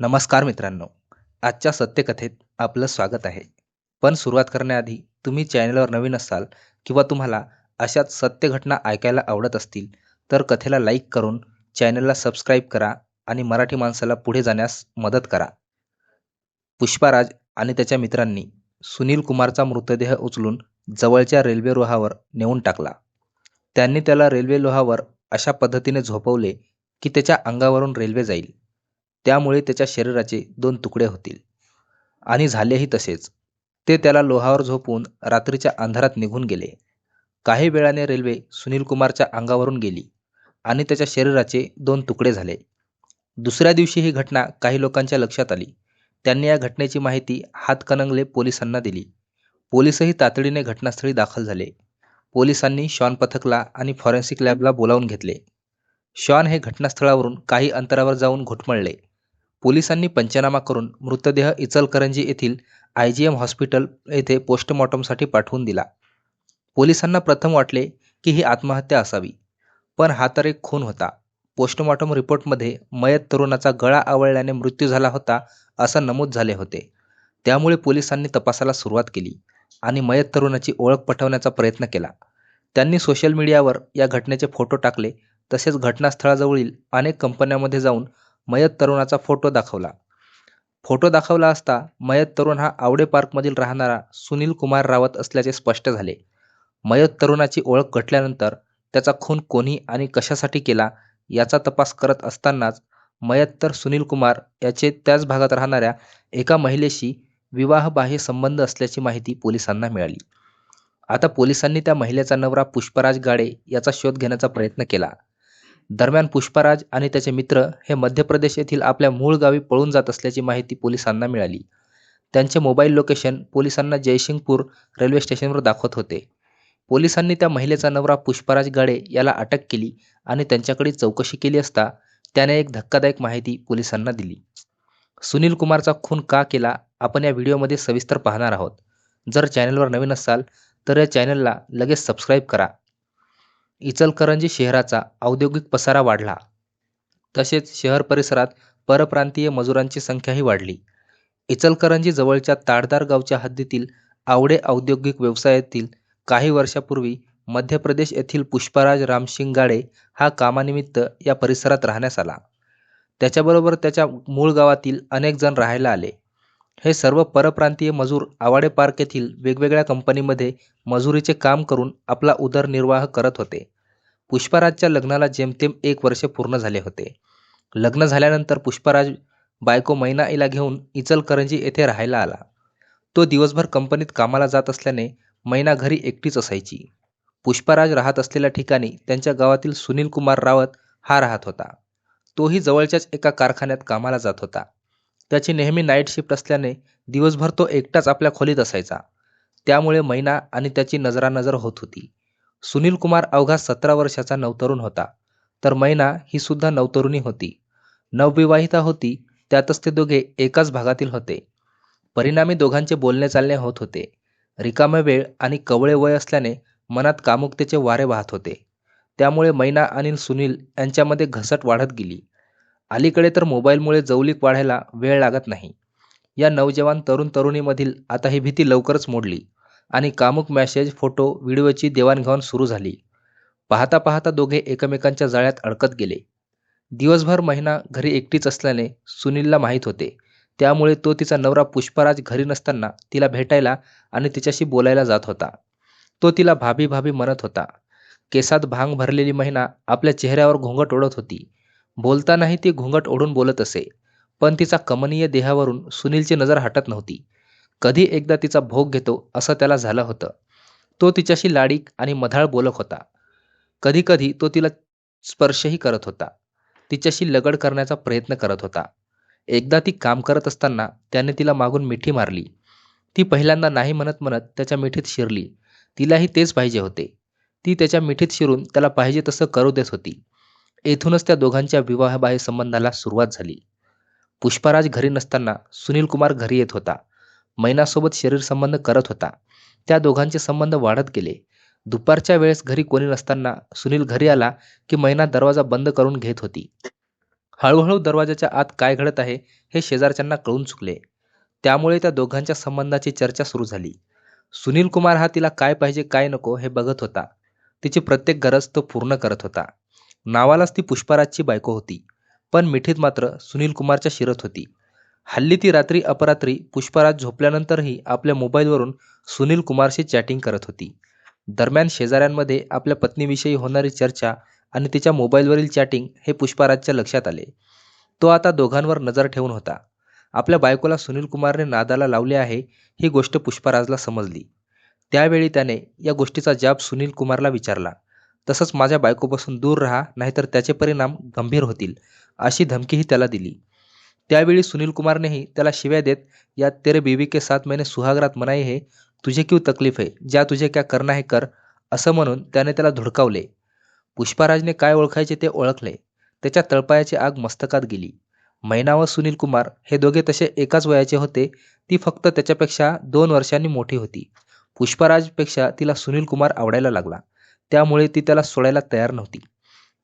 नमस्कार मित्रांनो. आजच्या सत्यकथेत आपलं स्वागत आहे. पण सुरुवात करण्याआधी तुम्ही चॅनलवर नवीन असाल किंवा तुम्हाला अशाच सत्य घटना ऐकायला आवडत असतील तर कथेला लाईक करून चॅनलला सबस्क्राईब करा आणि मराठी माणसाला पुढे जाण्यास मदत करा. पुष्पाराज आणि त्याच्या मित्रांनी सुनील कुमारचा मृतदेह उचलून जवळच्या रेल्वे रोहावर नेऊन टाकला. त्यांनी त्याला रेल्वे लोहावर अशा पद्धतीने झोपवले की त्याच्या अंगावरून रेल्वे जाईल. त्यामुळे त्याच्या शरीराचे दोन तुकडे होतील. आणि झालेही तसेच. ते त्याला लोहावर झोपून रात्रीच्या अंधारात निघून गेले. काही वेळाने रेल्वे सुनील कुमारच्या अंगावरून गेली आणि त्याच्या शरीराचे दोन तुकडे झाले. दुसऱ्या दिवशी ही घटना काही लोकांच्या लक्षात आली. त्यांनी या घटनेची माहिती हातकणंगले पोलिसांना दिली. पोलिसही तातडीने घटनास्थळी दाखल झाले. पोलिसांनी शॉन पथकला आणि फॉरेन्सिक लॅबला बोलावून घेतले. शॉन हे घटनास्थळावरून काही अंतरावर जाऊन घुटमळले. पोलिसांनी पंचनामा करून मृतदेह इचलकरंजी येथील आय जी एम हॉस्पिटल येथे पोस्टमॉर्टमसाठी पाठवून दिला. पोलिसांना प्रथम वाटले की ही आत्महत्या असावी पण हा तर एक खून होता. पोस्टमॉर्टम रिपोर्टमध्ये मयत तरुणाचा गळा आवळल्याने मृत्यू झाला होता असं नमूद झाले होते. त्यामुळे पोलिसांनी तपासाला सुरुवात केली आणि मयत तरुणाची ओळख पटवण्याचा प्रयत्न केला. त्यांनी सोशल मीडियावर या घटनेचे फोटो टाकले तसेच घटनास्थळाजवळील अनेक कंपन्यांमध्ये जाऊन मयत तरुणाचा फोटो दाखवला. फोटो दाखवला असता मयत तरुण हा आवडे पार्कमधील राहणारा सुनील कुमार रावत असल्याचे स्पष्ट झाले. मयत तरुणाची ओळख घटल्यानंतर त्याचा खून कोणी आणि कशासाठी केला याचा तपास करत असतानाच मयत तर सुनील कुमार याचे त्याच भागात राहणाऱ्या एका महिलेशी विवाहबाह्य संबंध असल्याची माहिती पोलिसांना मिळाली. आता पोलिसांनी त्या महिलेचा नवरा पुष्पराज गाडे याचा शोध घेण्याचा प्रयत्न केला. दरम्यान पुष्पराज आणि त्याचे मित्र हे मध्य प्रदेश येथील आपल्या मूळ गावी पळून जात असल्याची माहिती पोलिसांना मिळाली. त्यांचे मोबाईल लोकेशन पोलिसांना जयसिंगपूर रेल्वे स्टेशनवर दाखवत होते. पोलिसांनी त्या महिलेचा नवरा पुष्पराज गाडे याला अटक केली आणि त्यांच्याकडे चौकशी केली असता त्याने एक धक्कादायक माहिती पोलिसांना दिली. सुनील कुमारचा खून का केला आपण या व्हिडिओमध्ये सविस्तर पाहणार आहोत. जर चॅनलवर नवीन असाल तर या चॅनलला लगेच सबस्क्राईब करा. इचलकरंजी शहराचा औद्योगिक पसारा वाढला. तसेच शहर परिसरात परप्रांतीय मजुरांची संख्याही वाढली. इचलकरंजी जवळच्या ताडदार गावच्या हद्दीतील आवडे औद्योगिक व्यवसायातील काही वर्षापूर्वी मध्य प्रदेश येथील पुष्पराज रामसिंग गाडे हा कामानिमित्त या परिसरात राहण्यास आला. त्याच्याबरोबर त्याच्या मूळ गावातील अनेक जण राहायला आले. हे सर्व परप्रांतीय मजूर आवाडे पार्क येथील वेगवेगळ्या कंपनीमध्ये मजुरीचे काम करून आपला उदरनिर्वाह करत होते. पुष्पराजच्या लग्नाला जेमतेम एक वर्ष पूर्ण झाले होते. लग्न झाल्यानंतर पुष्पराज बायको मैनाईला घेऊन इचलकरंजी येथे राहायला आला. तो दिवसभर कंपनीत कामाला जात असल्याने मैना घरी एकटीच असायची. पुष्पराज राहत असलेल्या ठिकाणी त्यांच्या गावातील सुनील कुमार रावत हा राहत होता. तोही जवळच्याच एका कारखान्यात कामाला जात होता. त्याची नेहमी नाईट शिफ्ट असल्याने दिवसभर तो एकटाच आपल्या खोलीत असायचा. त्यामुळे मैना आणि त्याची नजरानजर होत होती. सुनील कुमार अवघा सतरा वर्षाचा नवतरुण होता. तर मैना ही सुद्धा नवतरुणी होती. नवविवाहिता होती त्यातच ते दोघे एकाच भागातील होते. परिणामी दोघांचे बोलणे चालणे होत होते. रिकामे वेळ आणि कवळे वय असल्याने मनात कामुकतेचे वारे वाहत होते. त्यामुळे मैना आणि सुनील यांच्यामध्ये घसट वाढत गेली. अलीकडे तर मोबाईलमुळे जवळीक वाढायला वेळ लागत नाही. या नवजवान तरुण तरुणीमधील आता ही भीती लवकरच मोडली आणि कामुक मॅसेज फोटो व्हिडिओची देवाणघेवाण सुरू झाली. पाहता पाहता दोघे एकमेकांच्या जाळ्यात अडकत गेले. दिवसभर महिना घरी एकटीच असल्याने सुनीलला माहीत होते. त्यामुळे तो तिचा नवरा पुष्पराज घरी नसताना तिला भेटायला आणि तिच्याशी बोलायला जात होता. तो तिला भाभी भाभी म्हणत होता. केसात भांग भरलेली महिना आपल्या चेहऱ्यावर घोंगट ओढत होती. बोलतानाही ती घुंगट ओढून बोलत असे. पण तिचा कमनीय देहावरून सुनीलची नजर हटत नव्हती. कधी एकदा तिचा भोग घेतो असं त्याला झालं होतं. तो तिच्याशी लाडीक आणि मधाळ बोलत होता. कधीकधी तो तिला स्पर्शही करत होता. तिच्याशी लगड करण्याचा प्रयत्न करत होता. एकदा ती काम करत असताना त्याने तिला मागून मिठी मारली. ती पहिल्यांदा नाही म्हणत म्हणत त्याच्या मिठीत शिरली. तिलाही तेच पाहिजे होते. ती त्याच्या मिठीत शिरून त्याला पाहिजे तसं करू देत होती. येथूनच त्या दोघांच्या विवाहबाह्य संबंधाला सुरुवात झाली. पुष्पराज घरी नसताना सुनील कुमार घरी येत होता. मैनासोबत शरीर संबंध करत होता. त्या दोघांचे संबंध वाढत गेले. दुपारच्या वेळेस घरी कोणी नसताना सुनील घरी आला की मैना दरवाजा बंद करून घेत होती. हळूहळू दरवाजाच्या आत काय घडत आहे हे शेजारच्यांना कळून चुकले. त्यामुळे त्या दोघांच्या संबंधाची चर्चा सुरू झाली. सुनील कुमार हा तिला काय पाहिजे काय नको हे बघत होता. तिची प्रत्येक गरज तो पूर्ण करत होता. नावालाच ती पुष्पराजची बायको होती पण मिठीत मात्र सुनील कुमारच्या शिरत होती. हल्ली ती रात्री अपरात्री पुष्पराज झोपल्यानंतरही आपल्या मोबाईलवरून सुनील कुमारशी चॅटिंग करत होती. दरम्यान शेजाऱ्यांमध्ये आपल्या पत्नीविषयी होणारी चर्चा आणि तिच्या मोबाईलवरील चॅटिंग हे पुष्पराजच्या लक्षात आले. तो आता दोघांवर नजर ठेवून होता. आपल्या बायकोला सुनील कुमारने नादाला लावले आहे ही गोष्ट पुष्पराजला समजली. त्यावेळी त्याने या गोष्टीचा जाब सुनील कुमारला विचारला. तसंच माझ्या बायकोपासून दूर राहा नाहीतर त्याचे परिणाम गंभीर होतील अशी धमकीही त्याला दिली. त्यावेळी सुनील कुमारनेही त्याला शिव्या देत या तेरे बीवी के सात महिने सुहागरात मनाई हे तुझे क्यू तकलीफ आहे ज्या तुझे क्या करना हे कर असं म्हणून त्याने त्याला धुडकावले. पुष्पाराजने काय ओळखायचे ते ओळखले. त्याच्या तळपायाची आग मस्तकात गेली. मैना व सुनील कुमार हे दोघे तसे एकाच वयाचे होते. ती फक्त त्याच्यापेक्षा दोन वर्षांनी मोठी होती. पुष्पराजपेक्षा तिला सुनील कुमार आवडायला लागला. त्यामुळे ती त्याला सोडायला तयार नव्हती.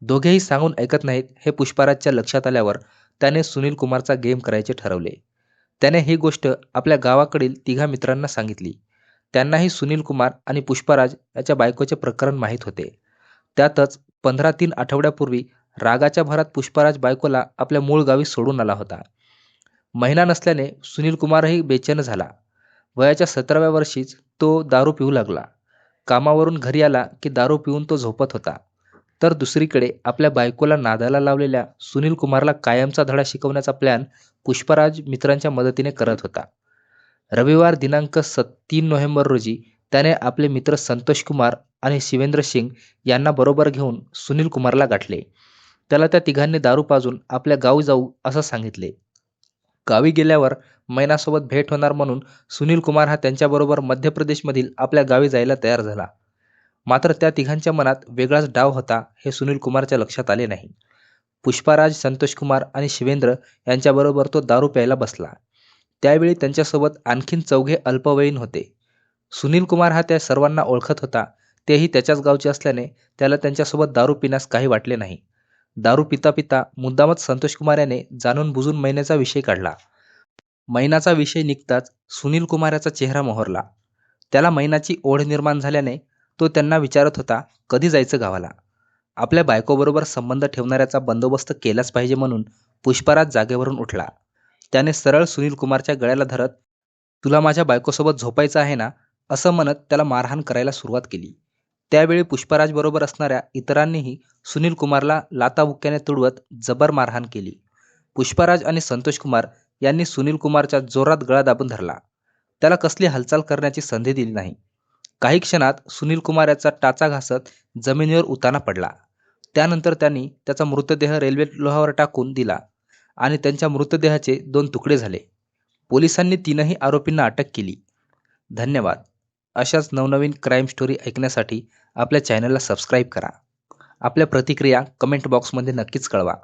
दोघेही सांगून ऐकत नाहीत हे पुष्पाराजच्या लक्षात आल्यावर त्याने सुनील कुमारचा गेम करायचे ठरवले. त्याने ही गोष्ट आपल्या गावाकडील तिघा मित्रांना सांगितली. त्यांनाही सुनील कुमार आणि पुष्पराज याच्या बायकोचे प्रकरण माहीत होते. त्यातच पंधरा तीन आठवड्यापूर्वी रागाच्या भरात पुष्पराज बायकोला आपल्या मूळ गावी सोडून आला होता. महिना नसल्याने सुनील कुमारही बेचैन झाला. वयाच्या सतराव्या वर्षीच तो दारू पिऊ लागला. कामावरून घरी आला की दारू पिऊन तो झोपत होता. तर दुसरीकडे आपल्या बायकोला नादाला लावलेल्या सुनील कुमारला कायमचा धडा शिकवण्याचा प्लॅन पुष्पराज मित्रांच्या मदतीने करत होता. रविवार दिनांक स तीन नोव्हेंबर रोजी त्याने आपले मित्र संतोष कुमार आणि शिवेंद्र सिंग यांना बरोबर घेऊन सुनील कुमारला गाठले. त्याला त्या तिघांनी दारू पाजून आपल्या गाव जाऊ असं सांगितले. गावी गेल्यावर मैनासोबत भेट होणार म्हणून सुनील कुमार हा त्यांच्याबरोबर मध्य प्रदेशमधील आपल्या गावी जायला तयार झाला. मात्र त्या तिघांच्या मनात वेगळाच डाव होता हे सुनील कुमारच्या लक्षात आले नाही. पुष्पाराज संतोष कुमार आणि शिवेंद्र यांच्याबरोबर तो दारू प्यायला बसला. त्यावेळी त्यांच्यासोबत आणखीन चौघे अल्पवयीन होते. सुनील कुमार हा त्या सर्वांना ओळखत होता. तेही त्याच्याच गावचे असल्याने त्याला त्यांच्यासोबत दारू पिण्यास काही वाटले नाही. दारू पिता पिता मुद्दामच संतोष कुमार याने जाणून बुजून महिन्याचा विषय काढला. मैनाचा विषय निघताच सुनील कुमार याचा चेहरा मोहरला. त्याला मैनाची ओढ निर्माण झाल्याने तो त्यांना विचारत होता कधी जायचं गावाला? आपल्या बायकोबरोबर संबंध ठेवणाऱ्याचा बंदोबस्त केलाच पाहिजे म्हणून पुष्पराज जागेवरून उठला. त्याने सरळ सुनील कुमारच्या गळ्याला धरत तुला माझ्या बायकोसोबत झोपायचं आहे ना? असं म्हणत त्याला मारहाण करायला सुरुवात केली. त्यावेळी पुष्पराज बरोबर असणाऱ्या इतरांनीही सुनील कुमारला लाताबुक्क्याने तुडवत जबर मारहाण केली. पुष्पराज आणि संतोष कुमार यांनी सुनील कुमारच्या जोरात गळा दाबून धरला. त्याला कसली हालचाल करण्याची संधी दिली नाही. काही क्षणात सुनील कुमार याचा टाचा घासत जमिनीवर उताना पडला. त्यानंतर त्यांनी त्याचा मृतदेह रेल्वे लोहावर टाकून दिला आणि त्यांच्या मृतदेहाचे दोन तुकडे झाले. पोलिसांनी तीनही आरोपींना अटक केली. धन्यवाद. अशाच नवनवीन क्राईम स्टोरी ऐकण्यासाठी आपल्या चॅनलला सबस्क्राईब करा. आपल्या प्रतिक्रिया कमेंट बॉक्समध्ये नक्कीच कळवा.